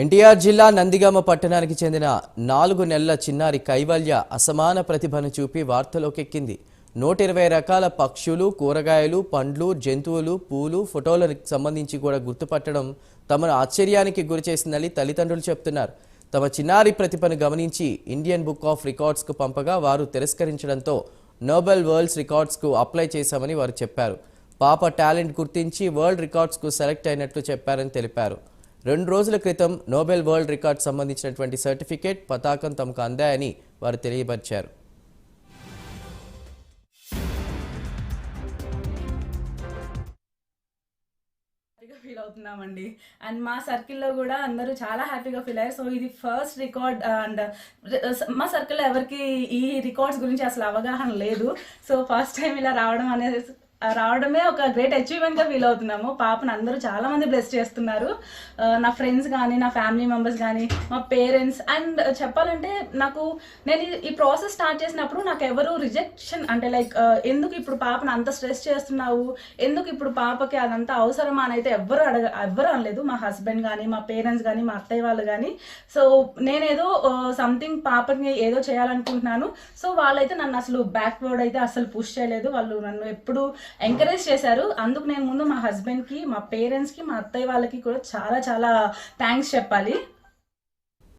ఎన్టీఆర్ జిల్లా నందిగామ పట్టణానికి చెందిన నాలుగు నెలల చిన్నారి కైవల్య అసమాన ప్రతిభను చూపి వార్తలోకెక్కింది. నూట ఇరవై రకాల పక్షులు కూరగాయలు పండ్లు జంతువులు పూలు ఫోటోలకు సంబంధించి కూడా గుర్తుపట్టడం తమను ఆశ్చర్యానికి గురిచేసిందని తల్లిదండ్రులు చెప్తున్నారు. తమ చిన్నారి ప్రతిభను గమనించి ఇండియన్ బుక్ ఆఫ్ రికార్డ్స్కు పంపగా వారు తిరస్కరించడంతో నోబెల్ వరల్డ్స్ రికార్డ్స్కు అప్లై చేశామని వారు చెప్పారు. పాప టాలెంట్ గుర్తించి వరల్డ్ రికార్డ్స్కు సెలెక్ట్ అయినట్లు చెప్పారని తెలిపారు. రెండు రోజుల క్రితం నోబెల్ వరల్డ్ రికార్డ్ సంబంధించినటువంటి సర్టిఫికేట్ పతాకం తమకు అందాయని వారు తెలియపరిచారు. ఫీల్ అవుతున్నామండి. అండ్ మా సర్కిల్లో కూడా అందరూ చాలా హ్యాపీగా ఫీల్ అయ్యారు. సో ఇది ఫస్ట్ రికార్డ్ అండ్ మా సర్కిల్లో ఎవరికి ఈ రికార్డ్స్ గురించి అసలు అవగాహన లేదు. సో ఫస్ట్ టైం ఇలా రావడం అనేది రావడమే ఒక గ్రేట్ అచీవ్మెంట్గా ఫీల్ అవుతున్నాము. పాపను అందరూ చాలా మంది బ్లెస్ చేస్తున్నారు. నా ఫ్రెండ్స్ కానీ నా ఫ్యామిలీ మెంబర్స్ కానీ మా పేరెంట్స్ అండ్ చెప్పాలంటే నాకు నేను ఈ- ప్రాసెస్ స్టార్ట్ చేసినప్పుడు నాకు ఎవరు రిజెక్షన్ అంటే లైక్ ఎందుకు ఇప్పుడు పాపను అంత స్ట్రెస్ చేస్తున్నావు? ఎందుకు ఇప్పుడు పాపకి అదంతా అవసరమా అని అయితే ఎవ్వరు అడగ ఎవ్వరు అనలేదు. మా హస్బెండ్ కానీ మా పేరెంట్స్ కానీ మా అత్తయ్య వాళ్ళు కానీ సో నేనేదో సంథింగ్ పాపకి ఏదో చేయాలనుకుంటున్నాను. సో వాళ్ళైతే నన్ను అసలు బ్యాక్వర్డ్ అయితే అసలు పుష్ చేయలేదు. వాళ్ళు నన్ను ఎప్పుడు ఎంకరేజ్ చేశారు. అందుకు నేను ముందు మా హస్బెండ్కి మా పేరెంట్స్కి మా అత్తయ్య వాళ్ళకి కూడా చాలా చాలా థ్యాంక్స్ చెప్పాలి.